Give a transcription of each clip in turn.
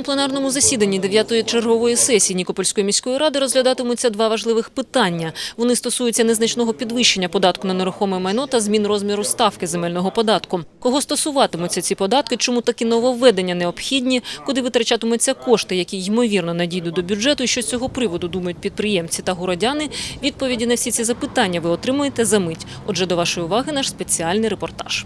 На пленарному засіданні 9-ї чергової сесії Нікопольської міської ради розглядатимуться два важливих питання. Вони стосуються незначного підвищення податку на нерухоме майно та змін розміру ставки земельного податку. Кого стосуватимуться ці податки, чому такі нововведення необхідні, куди витрачатимуться кошти, які ймовірно надійдуть до бюджету, і що з цього приводу думають підприємці та городяни. Відповіді на всі ці запитання ви отримуєте за мить. Отже, до вашої уваги наш спеціальний репортаж.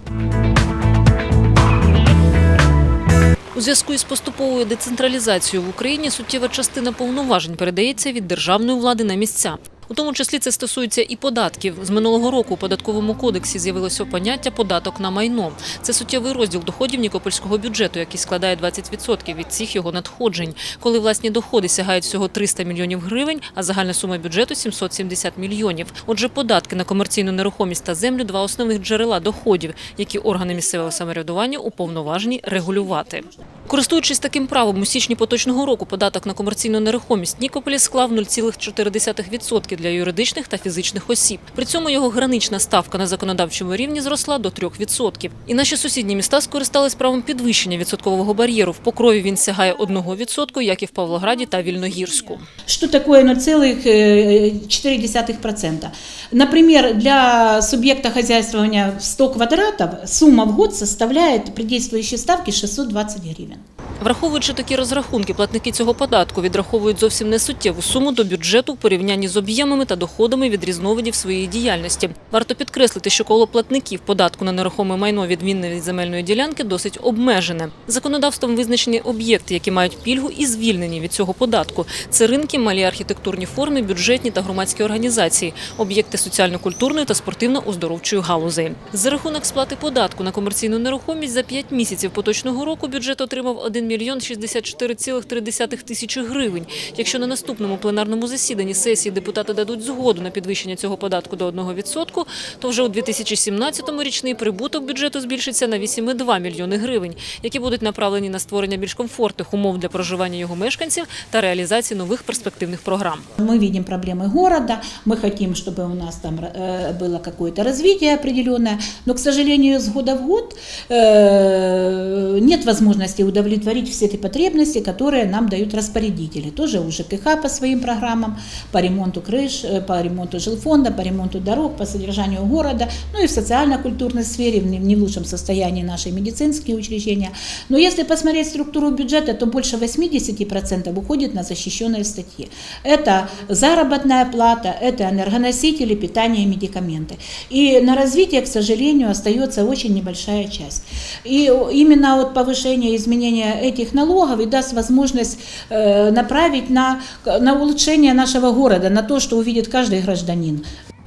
У зв'язку із поступовою децентралізацією в Україні суттєва частина повноважень передається від державної влади на місця. У тому числі це стосується і податків. З минулого року у податковому кодексі з'явилося поняття податок на майно. Це суттєвий розділ доходів нікопольського бюджету, який складає 20% від всіх його надходжень. Коли власні доходи сягають всього 300 мільйонів гривень, а загальна сума бюджету 770 мільйонів. Отже, податки на комерційну нерухомість та землю два основних джерела доходів, які органи місцевого самоврядування уповноважені регулювати. Користуючись таким правом, у січні поточного року податок на комерційну нерухомість Нікополі склав 0,4% для юридичних та фізичних осіб. При цьому його гранична ставка на законодавчому рівні зросла до 3%. І наші сусідні міста скористались правом підвищення відсоткового бар'єру. В Покрові він сягає 1%, як і в Павлограді та Вільногірську. Что такое 0,4%? Например, для субъекта хозяйствования в 100 квадратов сумма в год составляет при действующей ставке 620 Amen. Враховуючи такі розрахунки, платники цього податку відраховують зовсім несуттєву суму до бюджету в порівнянні з об'ємами та доходами від різновидів своєї діяльності. Варто підкреслити, що коло платників податку на нерухоме майно відмінне від земельної ділянки досить обмежене. Законодавством визначені об'єкти, які мають пільгу і звільнені від цього податку. Це ринки, малі архітектурні форми, бюджетні та громадські організації, об'єкти соціально-культурної та спортивно-оздоровчої галузей. За рахунок сплати податку на комерційну нерухомість за 5 місяців поточного року бюджет отримав 1 мільйон 64,3 тисячі гривень. Якщо на наступному пленарному засіданні сесії депутати дадуть згоду на підвищення цього податку до 1%, то вже у 2017-му річний прибуток бюджету збільшиться на 8,2 мільйони гривень, які будуть направлені на створення більш комфортних умов для проживання його мешканців та реалізації нових перспективних програм. Мы видим проблемы города, мы хотим, чтобы у нас там э, было какое-то развитие определенное, но, к сожалению, с года в год э, нет возможности удовлетворить все эти потребности, которые нам дают распорядители. Тоже у ЖКХ по своим программам, по ремонту крыш, э, по ремонту жилфонда, по ремонту дорог, по содержанию города, ну и в социально-культурной сфере, в не в лучшем состоянии наши медицинские учреждения. Но если посмотреть структуру бюджета, то больше 80% уходит на защищенные статьи. Это заработная плата, это энергоносители, питание и медикаменты. И на развитие, к сожалению, остается очень небольшая часть. И именно вот повышение, изменение этих налогов и даст возможность э, направить на, на улучшение нашего города, на то, что увидит каждый гражданин.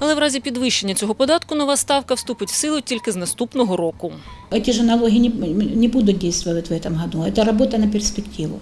Але в разі підвищення цього податку нова ставка вступить в силу тільки з наступного року. Эти же налоги не, не будут действовать в этом году. Это работа на перспективу.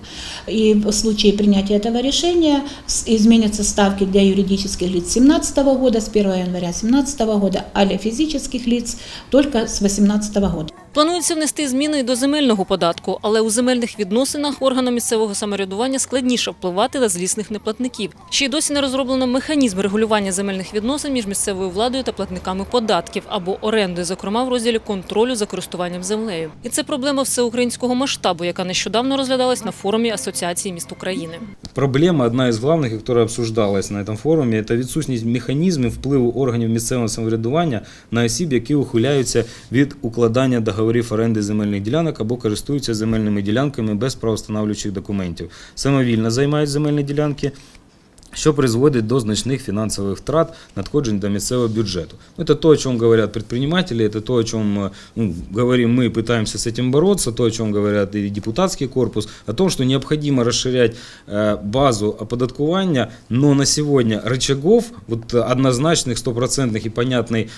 И в случае принятия этого решения с- изменятся ставки для юридических лиц 2017 года, с 1 января 2017 года, а для физических лиц только с 2018 года. Планується внести зміни й до земельного податку, але у земельних відносинах органам місцевого самоврядування складніше впливати на злісних неплатників. Ще й досі не розроблено механізм регулювання земельних відносин між місцевою владою та платниками податків або оренди, зокрема в розділі контролю за користуванням землею. І це проблема всеукраїнського масштабу, яка нещодавно розглядалась на форумі Асоціації міст України. Проблема, одна із главних, яка обсуждалась на цьому форумі, це відсутність механізмів впливу органів місцевого самоврядування на осіб, які ухиляються від укладання договорів оренди земельних ділянок або користуються земельними ділянками без правостановлюючих документів, самовільно займають земельні ділянки. Що призводить до значних фінансових втрат надходжень до місцевого бюджету. Это то, о чем говорят предприниматели, это то, о чем ну, говорим мы, пытаемся с этим бороться, то, о чем говорят и депутатский корпус, о том, что необходимо расширять базу оподаткування, но на сегодня рычагов, вот однозначных, стопроцентных и понятной,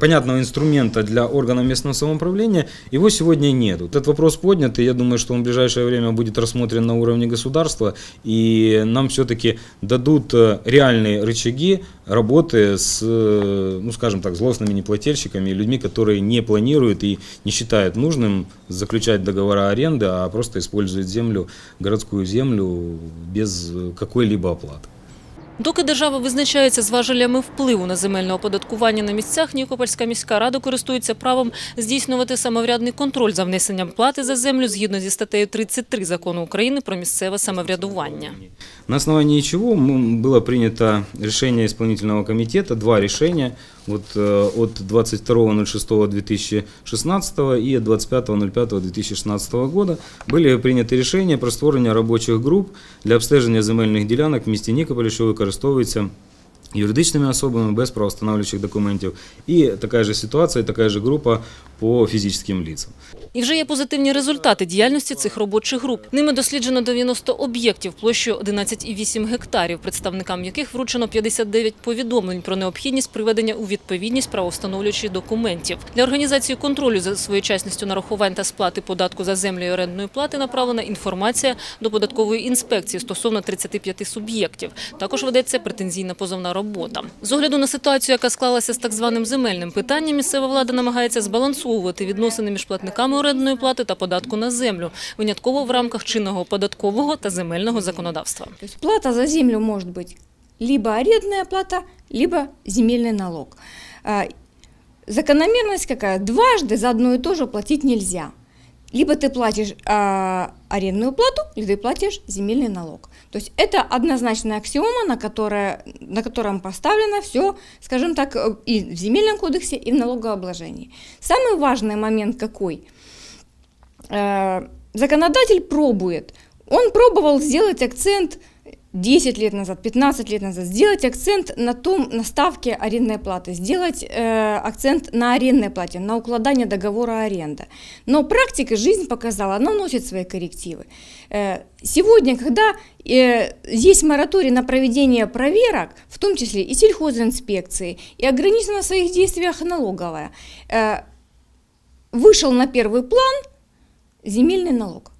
понятного инструмента для органов местного самоуправления, его сегодня нет. Вот этот вопрос поднят, и я думаю, что он в ближайшее время будет рассмотрен на уровне государства, и нам все-таки дадут э, реальные рычаги работы с, э, ну скажем так, злостными неплательщиками, людьми, которые не планируют и не считают нужным заключать договора аренды, а просто используют землю, городскую землю без э, какой-либо оплаты. Доки держава визначається з важелями впливу на земельне оподаткування на місцях, Нікопольська міська рада користується правом здійснювати самоврядний контроль за внесенням плати за землю згідно зі статтею 33 закону України про місцеве самоврядування. На основании чего м, было принято решение исполнительного комитета, два решения вот, э, от 22.06.2016 и от 25.05.2016 года были приняты решения про створення робочих груп для обстеження земельних ділянок в місті Нікополі, що використовуються юридичними особами без правостановлюючих документів. І така ж ситуація, така ж група по фізичним лицам. І вже є позитивні результати діяльності цих робочих груп. Ними досліджено 90 об'єктів площею 11,8 гектарів, представникам яких вручено 59 повідомлень про необхідність приведення у відповідність правовстановлюючих документів. Для організації контролю за своєчасністю нарахувань та сплати податку за землю і орендної плати направлена інформація до податкової інспекції стосовно 35 суб'єктів. Також ведеться претензійна позовна робота. З огляду на ситуацію, яка склалася з так званим земельним питанням, місцева влада намагається збалансовувати відносини між платниками орендної плати та податку на землю, винятково в рамках чинного податкового та земельного законодавства. То есть плата за землю может быть либо арендная плата, либо земельный налог. А, Закономерность какая? Дважды за одно и то же платить нельзя. Либо ты платишь а, арендную плату, либо ты платишь земельный налог. То есть это однозначная аксиома, на, которая, на котором поставлено все, скажем так, э, и в земельном кодексе, и в налогообложении. Самый важный момент какой? Э, законодатель пробует. Он пробовал сделать акцент 10 лет назад, 15 лет назад, сделать акцент на том, на ставке арендной платы, сделать э, акцент на арендной плате, на укладание договора аренда. Но практика, жизнь показала, она вносит свои коррективы. Э, сегодня, когда э, есть мораторий на проведение проверок, в том числе и сельхозинспекции, и ограничена в своих действиях налоговая, э, вышел на первый план земельный налог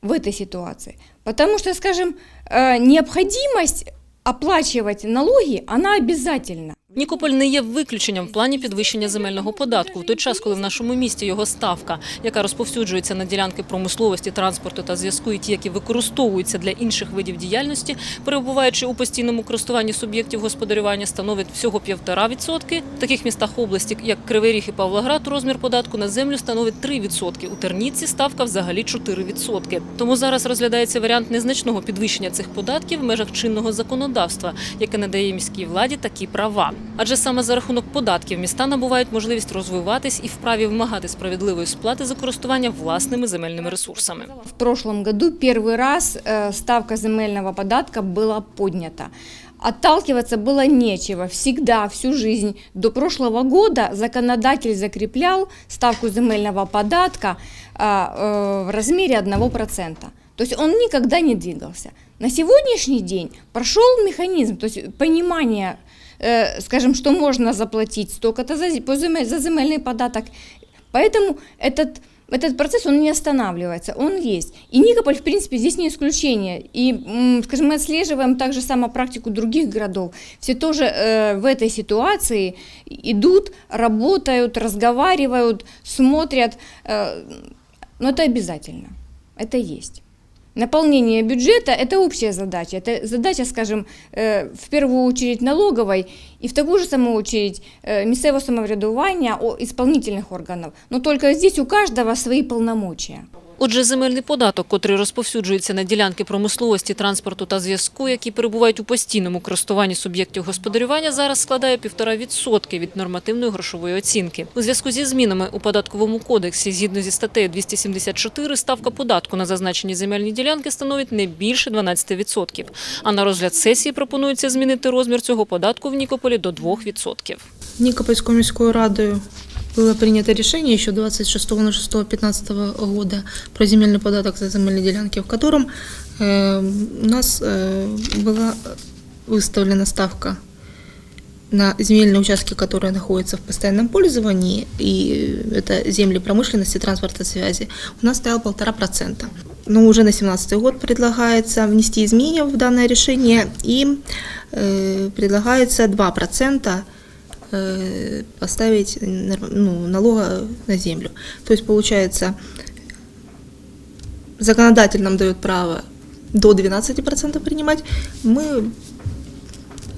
в этой ситуации. Потому что, скажем, э, необходимость оплачивать налоги, она обязательна. Нікополь не є виключенням в плані підвищення земельного податку в той час, коли в нашому місті його ставка, яка розповсюджується на ділянки промисловості, транспорту та зв'язку, і ті, які використовуються для інших видів діяльності, перебуваючи у постійному користуванні суб'єктів господарювання, становить всього 1,5%. В таких містах області, як Кривий Ріг і Павлоград, розмір податку на землю становить 3%. У Терніці ставка взагалі 4%. Тому зараз розглядається варіант незначного підвищення цих податків в межах чинного законодавства, яке надає міській владі такі права. Адже саме за рахунок податків міста набувають можливість розвиватись і вправі вимагати справедливої сплати за користування власними земельними ресурсами. В прошлом году первый раз э, ставка земельного податка была поднята. Отталкиваться было нечего. Всегда, всю жизнь до прошлого года законодатель закреплял ставку земельного податка а, э, в размере 1%. То есть он никогда не двигался. На сегодняшний день прошел механизм, то есть понимание, э, скажем, что можно заплатить столько-то за, за земельный податок. Поэтому этот этот процесс, он не останавливается, он есть. И Никополь, в принципе, здесь не исключение. И, скажем, мы отслеживаем также само практику других городов. Все тоже э, в этой ситуации идут, работают, разговаривают, смотрят. Э, но это обязательно, это есть. Наполнение бюджета – это общая задача. Это задача, скажем, э, в первую очередь налоговой и в такую же самую очередь э, місцевого самоврядування о исполнительных органов. Но только здесь у каждого свои полномочия. Отже, земельний податок, котрий розповсюджується на ділянки промисловості, транспорту та зв'язку, які перебувають у постійному користуванні суб'єктів господарювання, зараз складає 1,5% від нормативної грошової оцінки. У зв'язку зі змінами у податковому кодексі, згідно зі статтею 274, ставка податку на зазначені земельні ділянки становить не більше 12%. А на розгляд сесії пропонується змінити розмір цього податку в Нікополі до 2%. Никопольскую міською радою было принято решение еще 26.06.15 года про земельный податок за земельные делянки, в котором э, у нас э, была выставлена ставка на земельные участки, которые находятся в постоянном пользовании, и это земли промышленности, транспорта, связи, у нас стоял полтора процента. Но уже на 2017 год предлагается внести изменения в данное решение, и э, предлагается 2 процента э, поставить ну, налога на землю. То есть, получается, законодатель нам дает право до 12% принимать. Мы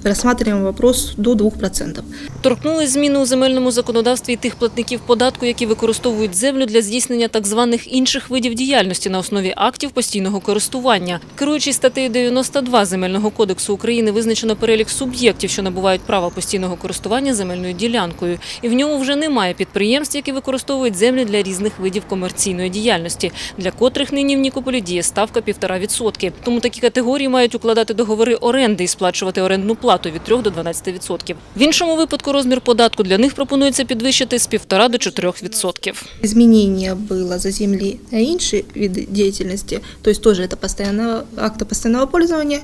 рассматриваем вопрос до 2%. Торкнулись зміни у земельному законодавстві і тих платників податку, які використовують землю для здійснення так званих інших видів діяльності на основі актів постійного користування. Керуючись статтею 92 Земельного кодексу України, визначено перелік суб'єктів, що набувають права постійного користування земельною ділянкою. І в ньому вже немає підприємств, які використовують землю для різних видів комерційної діяльності, для котрих нині в Нікополі діє ставка 1,5%. Тому такі категорії мають укладати договори оренди і сплачувати орендну плату від 3 до 12%. В іншому випадку розмір податку для них пропонується підвищити з 1,5 до 4%. Изменение было за земли на іншие виды деятельности, то есть тоже это постоянно, акта постоянного пользования,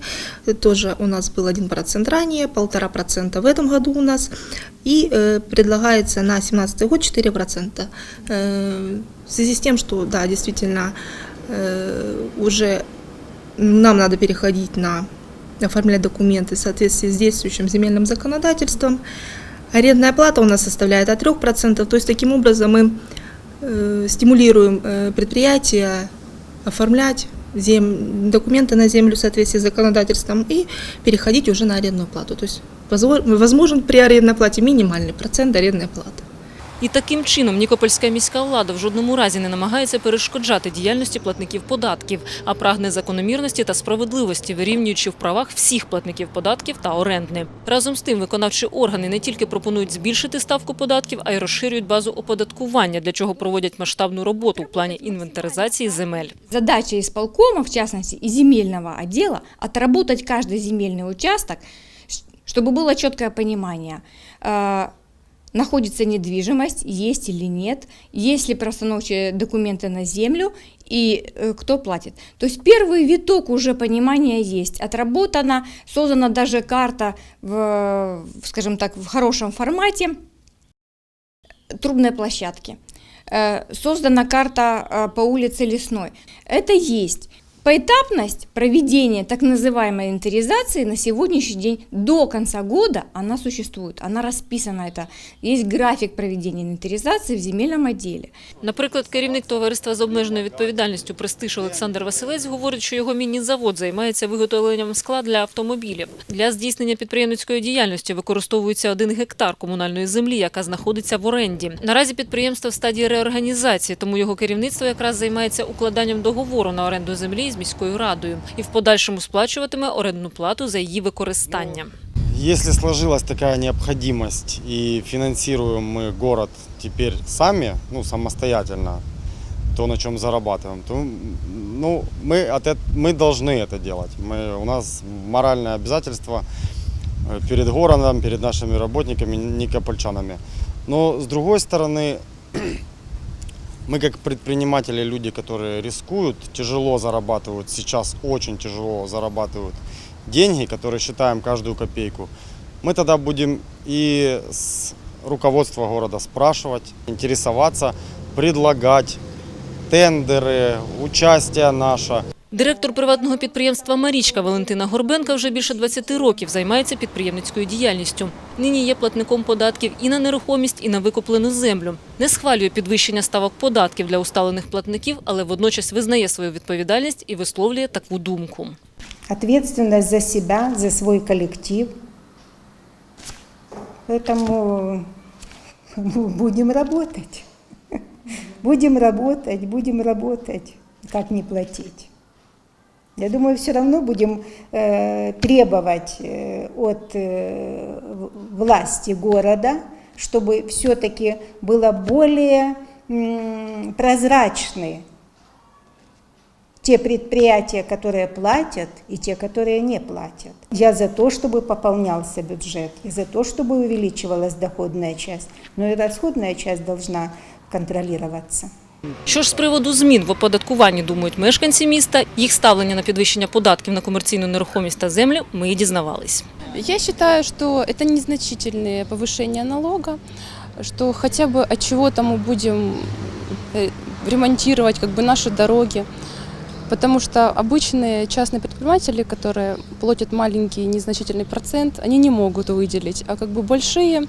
тоже у нас был 1% ранее, 1,5% в этом году у нас, и э, предлагается на 2017 год 4%. Э, в связи с тем, что, да, действительно, э, уже нам надо переходить на оформлять документы в соответствии с действующим земельным законодательством. Арендная плата у нас составляет от 3%, то есть таким образом мы э, стимулируем э, предприятия оформлять зем- документы на землю в соответствии с законодательством и переходить уже на арендную плату. То есть возво- возможен при арендной плате минимальный процент арендной платы. І таким чином Нікопольська міська влада в жодному разі не намагається перешкоджати діяльності платників податків, а прагне закономірності та справедливості, вирівнюючи в правах всіх платників податків та орендни. Разом з тим, виконавчі органи не тільки пропонують збільшити ставку податків, а й розширюють базу оподаткування, для чого проводять масштабну роботу в плані інвентаризації земель. Задача исполкома, в частности, и земельного отдела, отработать каждый земельный участок, ш- чтобы было четкое понимание, э, находится недвижимость, есть или нет, есть ли простановчие документы на землю и э, кто платит. То есть первый виток уже понимания есть, отработана, создана даже карта в, скажем так, в хорошем формате трубной площадки. Э, Создана карта э, по улице Лесной. Это есть. Поэтапность проведения так называемой инвентаризации на сегодняшний день до конца года она существует, она расписана, это есть график проведения инвентаризации в земельном отделе. Наприклад, керівник товариства з обмеженою відповідальністю «Престиж» Олександр Василець говорить, що його міні-завод займається виготовленням скла для автомобілів. Для здійснення підприємницької діяльності використовується один гектар комунальної землі, яка знаходиться в оренді. Наразі підприємство в стадії реорганізації, тому його керівництво якраз займається укладанням договору на оренду землі з міською радою і в подальшому сплачуватиме орендну плату за її використання. Если сложилась такая необходимость и финансируем мы город теперь сами, ну, самостоятельно, то, на чем зарабатываем, то м, ну, мы, от эт- мы должны это делать. Мы, у нас моральное обязательство э, перед городом, перед нашими работниками, никопольчанами. Но с другой стороны, мы как предприниматели, люди, которые рискуют, тяжело зарабатывают, сейчас очень тяжело зарабатывают деньги, которые считаем каждую копейку, мы тогда будем и с руководства города спрашивать, интересоваться, предлагать тендеры, участие наше. Директор приватного підприємства «Марічка» Валентина Горбенка вже більше 20 років займається підприємницькою діяльністю. Нині є платником податків і на нерухомість, і на викуплену землю. Не схвалює підвищення ставок податків для усталених платників, але водночас визнає свою відповідальність і висловлює таку думку. ответственность за себя, за свой коллектив. Поэтому ну, будем работать. Будем работать, будем работать, как не платить. Я думаю, все равно будем э, требовать э, от э, власти города, чтобы все-таки было более м, прозрачны те предприятия, которые платят, и те, которые не платят. Я за то, чтобы пополнялся бюджет, и за то, чтобы увеличивалась доходная часть, но и расходная часть должна контролироваться. Що ж з приводу змін в оподаткуванні думають мешканці міста, їх ставлення на підвищення податків на комерційну нерухомість та землю, ми і дізнавались. Я считаю, что это незначительные повышения налога, что хотя бы от чего-то мы будем э, ремонтировать как бы наши дороги, потому что обычные частные предприниматели, которые платят маленький незначительный процент, они не могут выделить, а как бы большие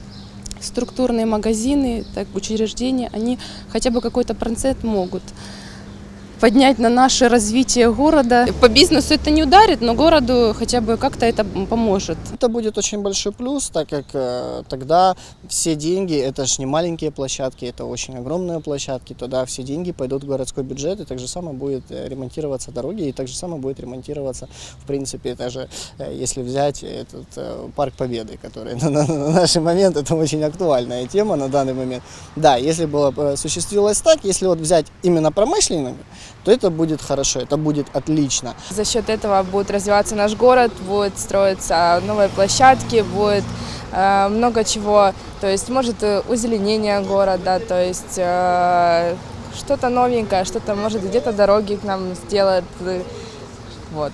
структурные магазины, так, учреждения, они хотя бы какой-то процент могут. Поднять на наше развитие города. По бизнесу это не ударит, но городу хотя бы как-то это поможет. Это будет очень большой плюс, так как э, тогда все деньги, это же не маленькие площадки, это очень огромные площадки, туда все деньги пойдут в городской бюджет, и так же самое будет э, ремонтироваться дороги, и так же самое будет ремонтироваться, в принципе, даже э, если взять этот э, парк Победы, который на, на- на наший момент, это очень актуальная тема на данный момент. Да, если было бы осуществилось так, если вот взять именно промышленник, то это будет хорошо, это будет отлично. За счет этого будет развиваться наш город, будут строиться новые площадки, будет э, много чего. То есть может э, озеленение города, то есть э, что-то новенькое, что-то может где-то дороги к нам сделают. э, Вот.